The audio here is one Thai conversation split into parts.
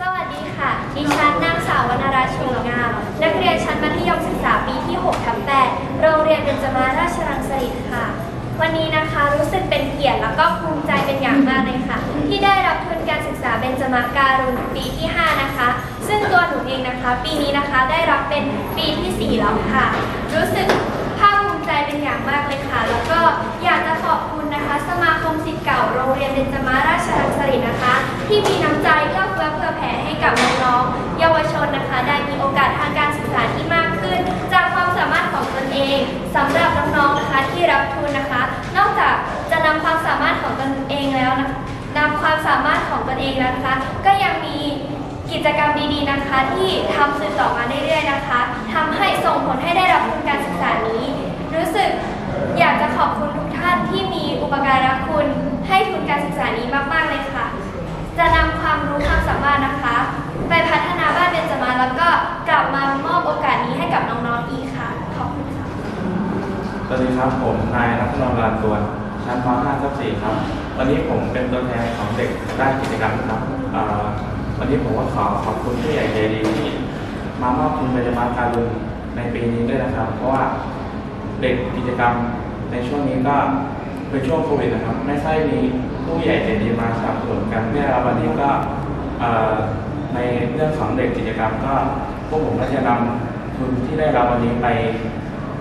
สวัสดีค่ะ ดิฉันนางสาววรรณรัตน์ชมงาม นักเรียนชั้นมัธยมศึกษาปีที่6ทับ8โรงเรียนเบญจมาราชรังสฤษฎ์ค่ะ วันนี้นะคะรู้สึกเป็นเกียรติแล้วก็ภูมิใจเป็นอย่างมากเลยค่ะ ที่ได้รับทุนการศึกษาเบญจมาการุณปีที่ 5 นะคะ ซึ่งตัวหนูเองนะคะ ปีนี้นะคะได้รับเป็นปีที่ 4 แล้วค่ะ รู้สึกภาคภูมิใจเป็นอย่างมากเลยค่ะ แล้วก็อยากจะขอบคุณนะคะ สมาคมศิษย์เก่าโรงเรียนเบญจมาราชรังสฤษฎ์นะคะ ที่มีน้ำ เองนะคะ ก็ยังมีกิจกรรมดีๆนะคะ ที่ทำสืบต่อมาเรื่อยๆนะคะทำให้ส่งผลให้ได้รับทุนการศึกษานี้ รู้สึกอยากจะขอบคุณทุกท่านที่มีอุปการะคุณให้ทุนการศึกษานี้มากๆเลยค่ะ จะนำความรู้ความสามารถนะคะ ไปพัฒนาบ้านเบญจมาแล้วก็กลับมามอบโอกาสนี้ให้กับน้องๆอีกค่ะ ขอบคุณค่ะ สวัสดีครับผมนายรัตนนท์ลานตัวชั้นม .5 ทับ4ครับ วันนี้ผมเป็นตัวแทนของเด็กด้านกิจกรรมนะครับวันนี้ผมก็ขอขอบคุณผู้ใหญ่ใจดีที่มามอบทุนเบญจมาการุณในปีนี้ด้วยนะครับ เพราะว่าเด็กกิจกรรมในช่วงนี้ก็เป็นช่วงโควิดนะครับ ไม่ใช่มีผู้ใหญ่ใจดีมาสนับสนุนกันเนี่ยวันนี้ก็ในเรื่องของเด็กกิจกรรมก็พวกผมก็จะนำทุนที่ได้รับวันนี้ไป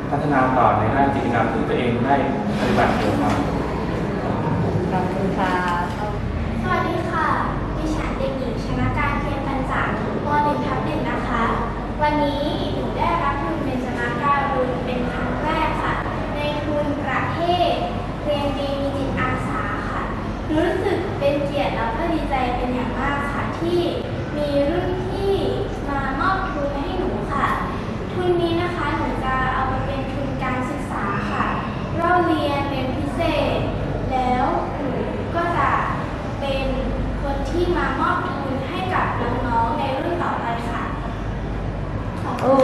พัฒนาต่อในด้านกิจกรรมที่ตัวเองได้ปฏิบัติอยู่ครับ ขอบคุณค่ะ สวัสดีค่ะ ดิฉันเด็กหญิงชนะการเทียนพันจากม .1 ทับหนึ่งนะคะ วันนี้หนูได้รับทุนเป็นสมาการุณเป็นครั้งแรกค่ะ ในทุนประเทศ เรียนดีมีจิตอาสาค่ะ รู้สึกเป็นเกียรติแล้วก็ดีใจเป็นอย่างมากค่ะที่มีรุ่นพี่มามอบทุนให้หนูค่ะ ทุนนี้นะคะหนูจะเอาไปเป็นทุนการศึกษาค่ะเราเรียนเรียนพิเศษ แล้วหนูก็จะเป็นคนที่มามอบทุนให้กับน้องๆในรุ่นต่อไปค่ะขอบโอ้